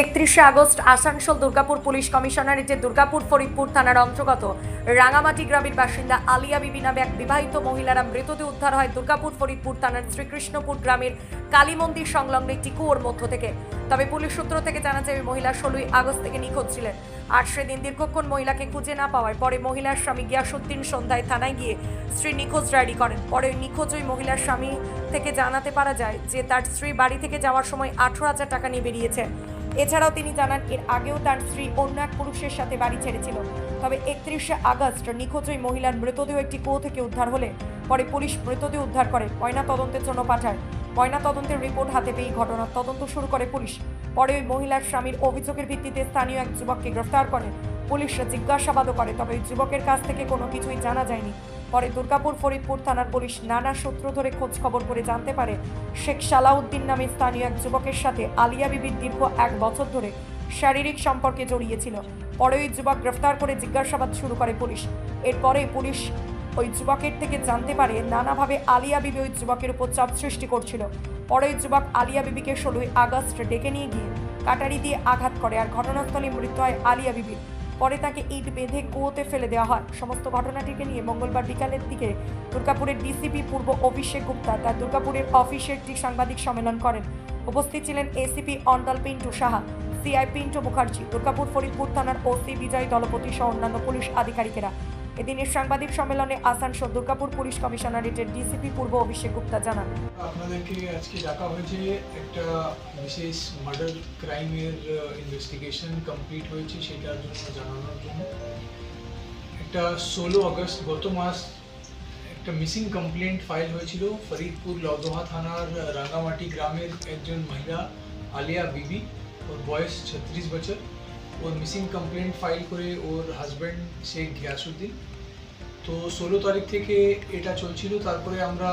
একত্রিশে August Asansol Durgapur police কমিশনারেটের দুর্গাপুর ফরিদপুর থানার অন্তর্গত রাঙামাটি গ্রামের বাসিন্দা আলিয়া বিবি নামে এক বিবাহিত মহিলারা মৃতদেহ উদ্ধার হয় দুর্গাপুর ফরিদপুর থানার শ্রীকৃষ্ণপুর গ্রামের কালী মন্দির সংলগ্ন একটি কুয়োর মধ্য থেকে। তবে পুলিশ সূত্র থেকে জানা যায় মহিলা ষোলোই আগস্ট থেকে নিখোঁজ ছিলেন। আর সেদিন দীর্ঘক্ষণ মহিলাকে খুঁজে না পাওয়ায় পরে মহিলার স্বামী গিয়াসুদ্দিন সন্ধ্যায় থানায় গিয়ে স্ত্রী নিখোঁজ ডায়েরি করেন। পরে ওই নিখোঁজ ওই মহিলার স্বামী থেকে জানাতে পারা যায় যে, তার স্ত্রী বাড়ি থেকে যাওয়ার সময় আঠারো হাজার টাকা নিয়ে বেরিয়েছে। এছাড়াও তিনি জানান, এর আগেও তার স্ত্রী অন্য এক পুরুষের সাথে বাড়ি ছেড়েছিল। তবে একত্রিশে আগস্ট নিখোঁজ ওই মহিলার মৃতদেহ একটি কুয়ো থেকে উদ্ধার হলে পরে পুলিশ মৃতদেহ উদ্ধার করে ময়না তদন্তের জন্য পাঠায়। ময়না তদন্তের রিপোর্ট হাতে পেয়ে ঘটনার তদন্ত শুরু করে পুলিশ। পরে ওই মহিলার স্বামীর অভিযোগের ভিত্তিতে স্থানীয় এক যুবককে গ্রেফতার করে। পুলিশ জিজ্ঞাসাবাদও করে, তবে ওই যুবকের কাছ থেকে কোনো কিছুই জানা যায়নি। পরে দুর্গাপুর ফরিদপুর থানার পুলিশ নানা সূত্র ধরে খোঁজ খবর করে জানতে পারে, শেখ সালাউদ্দিন নামে স্থানীয় এক যুবকের সাথে আলিয়া বিবির দীর্ঘ এক বছর ধরে শারীরিক সম্পর্কে জড়িয়েছিল পরে ওই যুবক গ্রেফতার করে জিজ্ঞাসাবাদ শুরু করে পুলিশ। এরপরে পুলিশ ওই যুবকের থেকে জানতে পারে, নানাভাবে আলিয়া বিবি ওই যুবকের উপর চাপ সৃষ্টি করছিল। পরে ওই যুবক আলিয়া বিবিকে ষোলোই আগস্ট ডেকে নিয়ে গিয়ে কাটারি দিয়ে আঘাত করে আর ঘটনাস্থলে মৃত্যু হয় আলিয়া বিবির। পরে তাকে ইট বেঁধে কুয়োতে ফেলে দেওয়া হয়। সমস্ত ঘটনাটিকে নিয়ে মঙ্গলবার বিকালের দিকে দুর্গাপুরের ডিসিপি পূর্ব অভিষেক গুপ্তা তার দুর্গাপুরের অফিসে একটি সাংবাদিক সম্মেলন করেন। উপস্থিত ছিলেন এসিপি অন্ডাল পিন্টু সাহা সিআই পিন্টু মুখার্জি, দুর্গাপুর ফরিদপুর থানার ওসি বিজয় দলপতি সহ অন্যান্য পুলিশ আধিকারিকেরা। এদিনের সাংবাদিক সম্মেলনে আসানসোল দুর্গাপুর পুলিশ কমিশনারেটের ডিসিপি পূর্ব অভিষেক গুপ্তা জানান। আপনাদেরকে আজকে ডাকা হয়েছে একটা বিশেষ মার্ডার ক্রাইমের ইনভেস্টিগেশন কমপ্লিট হয়েছে সেটার জন্য জানানোর জন্য। একটা ষোলো আগস্ট গত মাস একটা মিসিং কমপ্লেন্ট ফাইল হয়েছিল ফরিদপুর লদোহা থানার রাঙ্গামাটি গ্রামের একজন মহিলা, আলিয়া বিবি। ওর বয়স ছত্রিশ বছর। ওর মিসিং কমপ্লেন্ট ফাইল করে ওর হাজব্যান্ড শেখ গিয়াসুদ্দিন। তো ষোলো তারিখ থেকে এটা চলছিল। তারপরে আমরা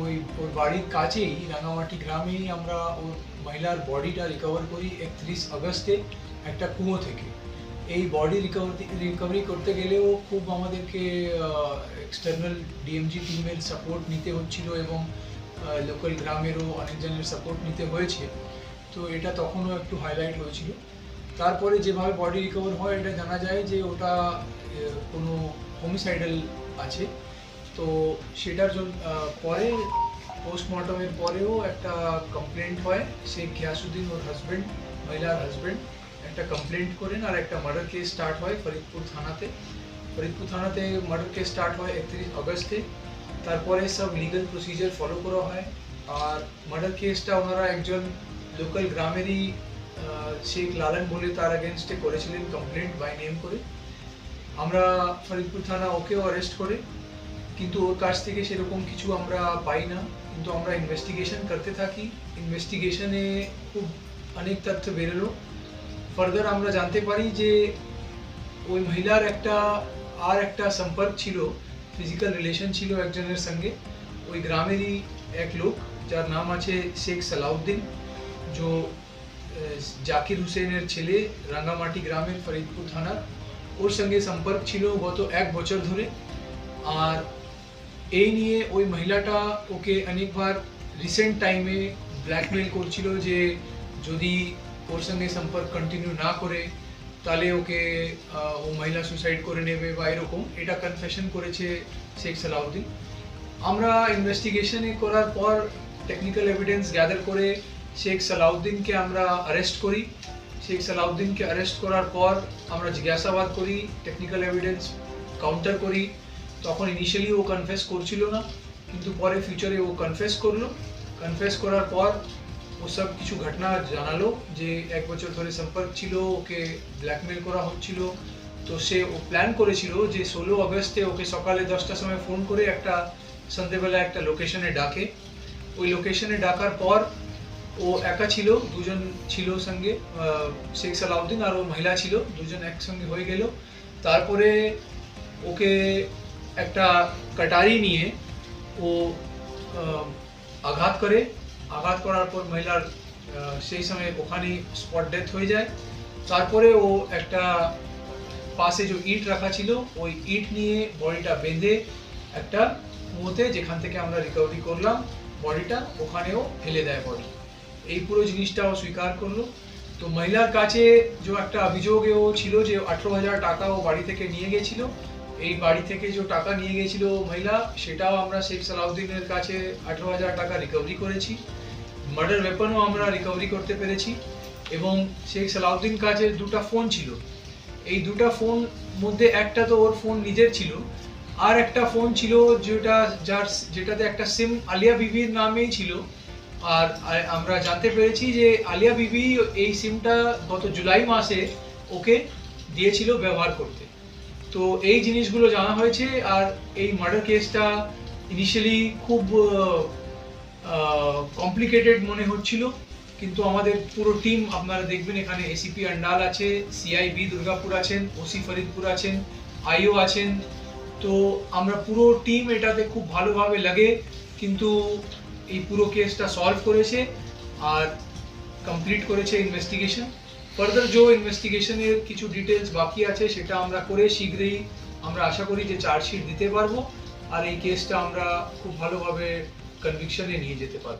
ওই ওর বাড়ির কাছেই, রাঙামাটি গ্রামেই আমরা ওর মহিলার বডিটা রিকভার করি একত্রিশ আগস্টে একটা কুয়ো থেকে। এই বডি রিকভারি রিকভারি করতে গেলেও খুব আমাদেরকে এক্সটার্নাল ডিএমজি টিমের সাপোর্ট নিতে হচ্ছিল এবং লোকাল গ্রামেরও অনেকজনের সাপোর্ট নিতে হয়েছে। তো এটা তখনও একটু হাইলাইট হয়েছিল। তারপরে যেভাবে বডি রিকভার হয়, এটা জানা যায় যে ওটা কোনো হোমিসাইডাল আছে। তো সেটার জন্য পরে পোস্টমর্টমের পরেও একটা কমপ্লেন্ট হয়। শেখ ঘিয়াসুদ্দিন ওর হাজব্যান্ড মহিলার হাজব্যান্ড একটা কমপ্লেন্ট করেন আর একটা মার্ডার কেস স্টার্ট হয় ফরিদপুর থানাতে। ফরিদপুর থানাতে মার্ডার কেস স্টার্ট হয় একত্রিশ আগস্টে। তারপরে সব লিগাল প্রসিজার ফলো করা হয়। আর মার্ডার কেসটা ওনারা একজন লোকাল গ্রামেরই শেখ লালন বলে তার এগেনস্টে করেছিলেন কমপ্লেন্ট বাই নেম করে। আমরা ফরিদপুর থানা ওকেও অ্যারেস্ট করে কিন্তু ওর কাছ থেকে সেরকম কিছু আমরা পাই না। কিন্তু আমরা ইনভেস্টিগেশন করতে থাকি। ইনভেস্টিগেশনে খুব অনেক তথ্য বেরোলো। ফার্দার আমরা জানতে পারি যে ওই মহিলার একটা আর একটা সম্পর্ক ছিল ফিজিক্যাল রিলেশন ছিল একজনের সঙ্গে। ওই গ্রামেরই এক লোক যার নাম আছে শেখ সালাউদ্দিন আহ, জাকির হুসেনের ছেলে রাঙ্গামাটি গ্রামের ফরিদপুর থানার। ওর সঙ্গে সম্পর্ক ছিল গত এক বছর ধরে। আর এই নিয়ে ওই মহিলাটা ওকে অনেকবার রিসেন্ট টাইমে ব্ল্যাকমেল করছিল যে যদি ওর সঙ্গে সম্পর্ক কন্টিনিউ না করে, তাহলে ওকে ও মহিলা সুসাইড করে নেবে বা এরকম। এটা কনফেশন করেছে শেখ সালাউদ্দিন। আমরা ইনভেস্টিগেশনে করার পর টেকনিক্যাল এভিডেন্স গ্যাদার করে শেখ সালাউদ্দিনকে আমরা অ্যারেস্ট করি। শেখ সালাউদ্দিনকে অ্যারেস্ট করার পর আমরা জিজ্ঞাসাবাদ করি টেকনিক্যাল এভিডেন্স কাউন্টার করি। তখন ইনিশিয়ালি ও কনফেস করছিল না, কিন্তু পরে ফিউচারে ও কনফেস করল। কনফেস করার পর ও সব কিছু ঘটনা জানালো যে এক বছর ধরে সম্পর্ক ছিল, ওকে ব্ল্যাকমেল করা হচ্ছিল। তো সে ও প্ল্যান করেছিল যে ষোলো আগস্টে ওকে সকালে দশটার সময় ফোন করে একটা সন্ধ্যেবেলা একটা লোকেশনে ডাকে। ওই লোকেশনে ডাকার পর ও একা ছিল, দুজন ছিল সঙ্গে শেখ সালাউদ্দিন আর ও মহিলা ছিল, দুজন একসঙ্গে হয়ে গেল। তারপরে ওকে একটা কাটারি নিয়ে ও আঘাত করে। আঘাত করার পর মহিলার সেই সময় ওখানেই স্পট ডেথ হয়ে যায়। তারপরে ও একটা পাশে যে ইট রাখা ছিল, ওই ইট নিয়ে বডিটা বেঁধে একটা কুয়োতে, যেখান থেকে আমরা রিকভারি করলাম, বডিটা ওখানেও ফেলে দেয় বডি এই পুরো জিনিসটা ও স্বীকার করল। তো মহিলার কাছে যে একটা অভিযোগ ও ছিল যে আঠেরো হাজার টাকা ও বাড়ি থেকে নিয়ে গেছিল, এই বাড়ি থেকে যে টাকা নিয়ে গেছিল মহিলা, সেটাও আমরা শেখ সালাউদ্দিনের কাছে আঠেরো হাজার টাকা রিকভারি করেছি। মার্ডার ওয়েপনও আমরা রিকভারি করতে পেরেছি এবং শেখ সালাউদ্দিন কাছে দুটো ফোন ছিল। এই দুটো ফোন মধ্যে একটা তো ওর ফোন নিজের ছিল, আর একটা ফোন ছিল যেটা যার, যেটাতে একটা সিম আলিয়া বিবির নামেই ছিল। আর আমরা জানতে পেরেছি যে আলিয়া বিবি এই সিমটা গত জুলাই মাসে ওকে দিয়েছিল ব্যবহার করতে। তো এই জিনিসগুলো জানা হয়েছে আর এই মার্ডার কেসটা ইনিশিয়ালি খুব কমপ্লিকেটেড মনে হচ্ছিল। কিন্তু আমাদের পুরো টিম আপনারা দেখবেন এখানে এসিপি আন্ডাল আছে সিআইবি দুর্গাপুর আছেন ওসি ফরিদপুর আছেন আইও আছেন। তো আমরা পুরো টিম এটাতে খুব ভালোভাবে লাগে। কিন্তু এই পুরো কেসটা সলভ করেছে আর কমপ্লিট করেছে ইনভেস্টিগেশন ফার্দার যে ইনভেস্টিগেশনের কিছু ডিটেলস বাকি আছে সেটা আমরা করে শীঘ্রই আমরা আশা করি যে চার্জশিট দিতে পারব। আর এই কেসটা আমরা খুব ভালোভাবে কনভিকশনে নিয়ে যেতে পারব।